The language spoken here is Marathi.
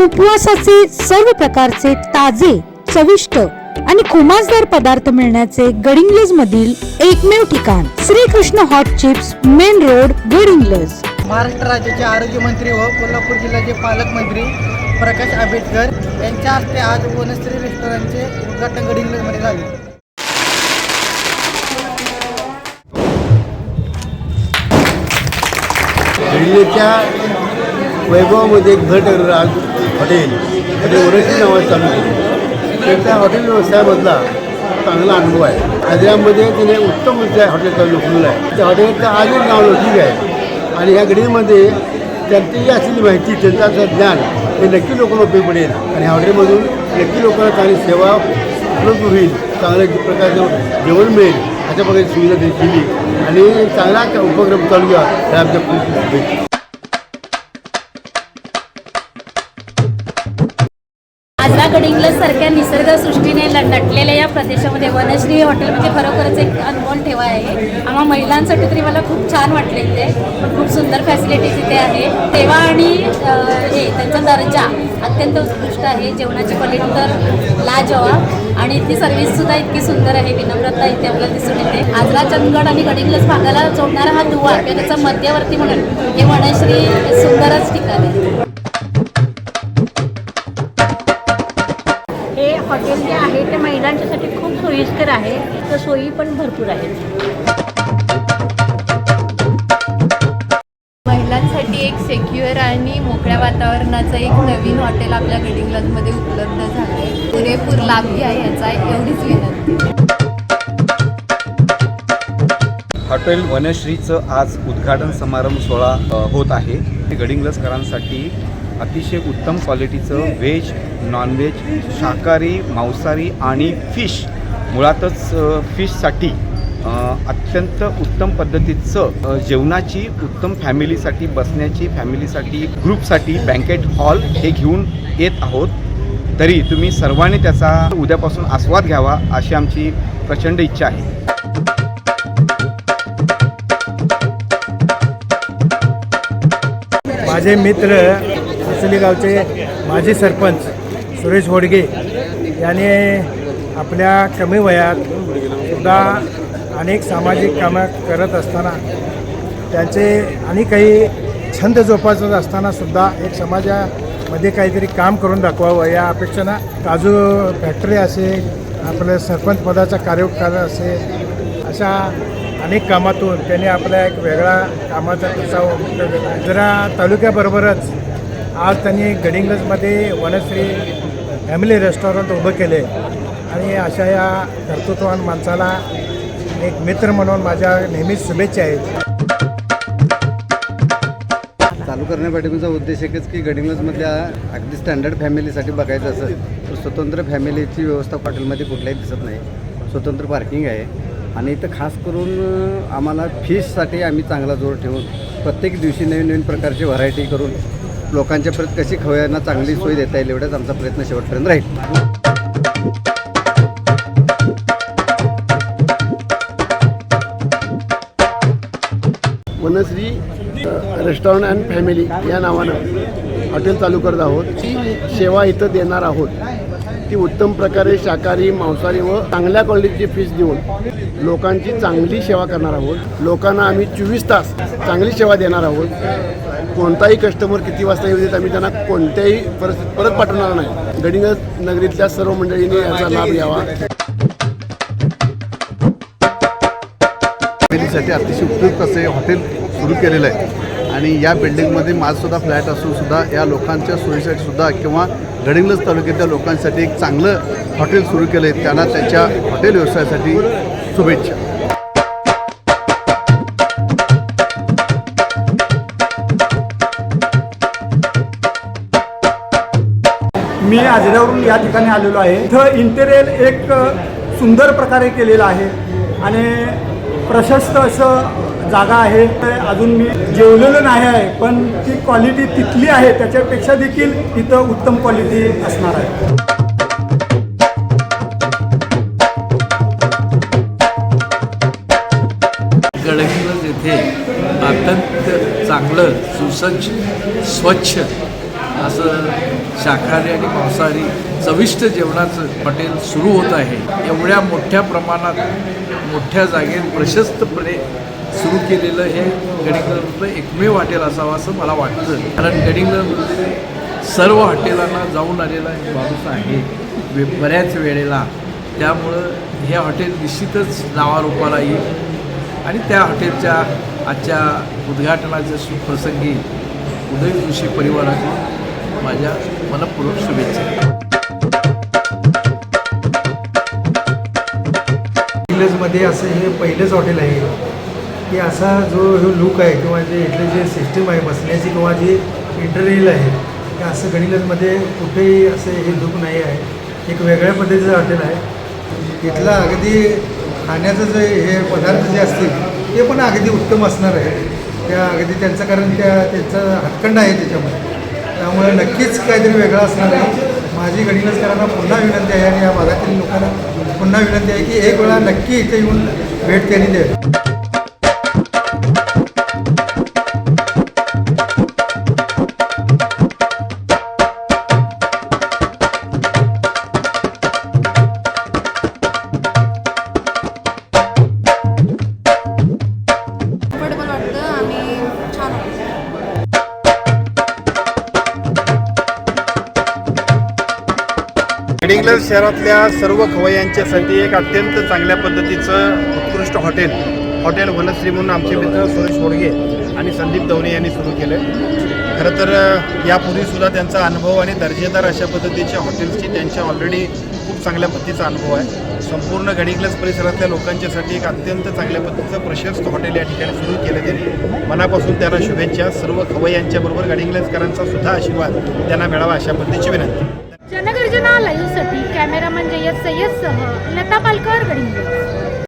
उपवासाचे सर्व प्रकारचे ताजे चविष्ट आणि खुमासदार पदार्थ मिळण्याचे गडिंग्लज मधील एकमेव ठिकाण Shrikrishna hot chips main road Gadhinglaj. Maharashtra राज्याचे आरोग्यमंत्री व कोल्हापूर जिल्ह्याचे पालकमंत्री प्रकाश आंबेडकर यांच्या हस्ते आज वनश्री रेस्टॉरंटचे उद्घाटन गडिंग्लजमध्ये झाले. दिल्लीच्या वैभवामध्ये घट हॉटेल. म्हणजे आणि ओरशी नावाचं चालू केलं. त्यांच्या हॉटेल व्यवसायामधला चांगला अनुभव आहे. हैदराबादमध्ये त्याने उत्तम त्या हॉटेल चालू केलेलं आहे. त्या हॉटेलचं आजच नाव लौकिक आहे. आणि ह्या घडीमध्ये त्यांची जी असलेली माहिती त्यांचं ज्ञान हे नक्की लोकांना उपयोग पडेल. आणि ह्या हॉटेलमधून नक्की लोकांना चांगली सेवा उपलब्ध होईल चांगल्या प्रकारचं जेवण मिळेल अशा प्रकारची सुविधा त्यांनी केली आणि चांगला उपक्रम चालू घ्या हे आमच्या आजरा गडिंग्लज सारख्या निसर्गसृष्टीने ल- नटलेल्या या प्रदेशामध्ये वनश्री हॉटेल म्हणजे खरोखरच एक अनमोल ठेवा आहे. आम्हा महिलांसाठी तरी मला खूप छान वाटले इथे. खूप सुंदर फॅसिलिटीज इथे आहे. तेव्हा आणि हे त्यांचा दर्जा अत्यंत उत्कृष्ट आहे. जेवणाची क्वालिटी तर लाजवाब आणि इथली सर्व्हिससुद्धा इतकी सुंदर आहे. विनम्रता इथे आपल्याला दिसून येते. आजरा चंदगड आणि गडिंग्लज भागाला जोडणारा हा दुवा किंवा त्याचा मध्यवर्ती म्हणून हे वनश्री सुंदरच ठिकाण आहे. हॉटेल जे आहे ते महिलांच्यासाठी खूप सोयीस्कर आहे. तर सोयी पण भरपूर आहेत. महिलांसाठी एक सेक्युअर आणि मोकळ्या वातावरणाचं एक नवीन हॉटेल आपल्या गडिंग्लजमध्ये उपलब्ध झालं आहे पुरेपूर लाभ घ्या याचा एवढीच विनंती. हॉटेल वनश्रीचं आज उद्घाटन समारंभ सोहळा अ, होत आहे. गडिंग्लजकरांसाठी अतिशय उत्तम क्वालिटीचं व्हेज नॉनव्हेज शाकाहारी मांसाहारी आणि फिश मुळातच फिशसाठी अत्यंत उत्तम पद्धतीचं जेवणाची उत्तम फॅमिलीसाठी बसण्याची फॅमिलीसाठी ग्रुपसाठी बँकेट हॉल हे घेऊन येत आहोत. तरी तुम्ही सर्वांनी त्याचा उद्यापासून आस्वाद घ्यावा अशी आमची प्रचंड इच्छा आहे. माझे मित्र हसली गावचे माजी सरपंच सुरेश होडगे यांनी आपल्या कमी वयात सुद्धा अनेक सामाजिक कामं करत असताना त्यांचे आणि काही छंद जोपासत असताना सुद्धा एक समाजामध्ये काहीतरी काम करून दाखवावं या अपेक्षेनं काजू फॅक्टरी असेल आपलं सरपंच पदाचा कार्यकार असेल अशा अनेक कामातून त्यांनी आपला एक वेगळा कामाचा ठसा जरा तालुक्याबरोबरच आज त्यांनी गडिंगजमध्ये वनश्री फॅमिली रेस्टॉरंट उभं केले. आणि अशा या कर्तृत्वान माणसाला एक मित्र म्हणून माझ्या नेहमीच शुभेच्छा आहेत. चालू करण्यापाठीचा उद्देश एकच की गडिंगजमधल्या अगदी स्टँडर्ड फॅमिलीसाठी बघायचं असेल तर स्वतंत्र फॅमिलीची व्यवस्था हॉटेलमध्ये कुठल्याही दिसत नाही. स्वतंत्र पार्किंग आहे. आणि इथं खास करून आम्हाला फिशसाठी आम्ही चांगला जोर ठेवून प्रत्येक दिवशी नवीन नवीन प्रकारची व्हरायटी करून लोकांच्या परत कशी खवयांना चांगली सोय देता येईल एवढाच आमचा प्रयत्न शेवटपर्यंत राहील. वनश्री रेस्टॉरंट अँड फॅमिली या नावानं हॉटेल चालू करत आहोत. ती सेवा इथं देणार आहोत. ती उत्तम प्रकारे शाकाहारी मांसाहारी व चांगल्या क्वालिटीची फिश देऊन लोकांची चांगली सेवा करणार आहोत. लोकांना आम्ही चोवीस तास चांगली सेवा देणार आहोत. कोणताही कस्टमर किती वाजता येऊ देत आम्ही त्यांना कोणत्याही परिस्थितीत परत पाठवणार नाही. गडिंगज नगरीतल्या सर्व मंडळींनी याचा लाभ घ्यावा. साठी अतिशय उपयुक्त असे हॉटेल सुरू केलेलं आहे. आणि या बिल्डिंगमध्ये माझसुद्धा फ्लॅट असून सुद्धा या लोकांच्या सोयीसाठी सुद्धा किंवा गडिंगलज तालुक्यातल्या लोकांसाठी एक चांगलं हॉटेल सुरू केलं आहे त्यांना त्यांच्या हॉटेल व्यवसायासाठी शुभेच्छा. मी आजऱ्यावरून या ठिकाणी आलेलो आहे. इथं इंटेरियर एक सुंदर प्रकारे केलेलं आहे आणि प्रशस्त असं जागा आहे. ते अजून मी जेवलेलं नाही आहे पण ती क्वालिटी तिथली आहे त्याच्यापेक्षा देखील इथं उत्तम क्वालिटी असणार आहे. गडहिंग्लज येथे अत्यंत चांगलं सुसज्ज स्वच्छ असं शाकाहारी आणि मांसाहारी चविष्ट जेवणाचं हॉटेल सुरू होत आहे. एवढ्या मोठ्या प्रमाणात मोठ्या जागेत प्रशस्तपणे सुरू केलेलं हे गडिंग्लजमधलं एकमेव हॉटेल असावं असं मला वाटतं. कारण गडिंग्लजमध्ये सर्व हॉटेलांना जाऊन आलेला एक माणूस आहे. वे बऱ्याच वेळेला. त्यामुळं हे हॉटेल निश्चितच नावारूपाला येईल. आणि त्या हॉटेलच्या आजच्या उद्घाटनाच्या प्रसंगी उदय जोशी परिवाराकडून माझ्या मनपूर्वक शुभेच्छा. इंग्लजमध्ये असं हे पहिलंच हॉटेल आहे. की असा जो हे लुक आहे किंवा जे इथले जे सिस्टीम आहे बसण्याची किंवा जी इंटरव्ह्यूल आहे ते असं गणिलजमध्ये कुठेही असं हे लुक नाही आहे. एक वेगळ्या पद्धतीचं हॉटेल आहे. इथला अगदी खाण्याचं जे हे पदार्थ जे असतील ते पण अगदी उत्तम असणार आहे. त्या अगदी त्यांचं कारण त्या त्यांचा हातखंड आहे त्याच्यामध्ये. त्यामुळे नक्कीच काहीतरी वेगळं असणार आहे. माझी गणितकरांना पुन्हा विनंती आहे आणि या भागातील लोकांना पुन्हा विनंती आहे की एक वेळा नक्की इथे येऊन भेट त्यांनी द्यावी. गडिंग्लज शहरातल्या सर्व खवय्यांच्यासाठी एक अत्यंत चांगल्या पद्धतीचं उत्कृष्ट हॉटेल हॉटेल वनश्री म्हणून आमचे मित्र सुरेश होडगे आणि संदीप दवणे यांनी सुरू केलं. खरं तर यापूर्वीसुद्धा त्यांचा अनुभव आणि दर्जेदार अशा पद्धतीच्या हॉटेल्सची त्यांच्या ऑलरेडी खूप चांगल्या पद्धतीचा अनुभव आहे. संपूर्ण गडिंग्लज परिसरातल्या लोकांच्यासाठी एक अत्यंत चांगल्या पद्धतीचं प्रशस्त हॉटेल या ठिकाणी सुरू केलं त्यांनी. मनापासून त्यांना शुभेच्छा. सर्व खवय्यांच्याबरोबर गडिंग्लजकरांचा सुद्धा आशीर्वाद त्यांना मिळावा अशा पद्धतीची विनंती. जनगर्जना लाईव्हसाठी कॅमेरामन जय्यद सय्यदसह लता पालकर गडिंग्लज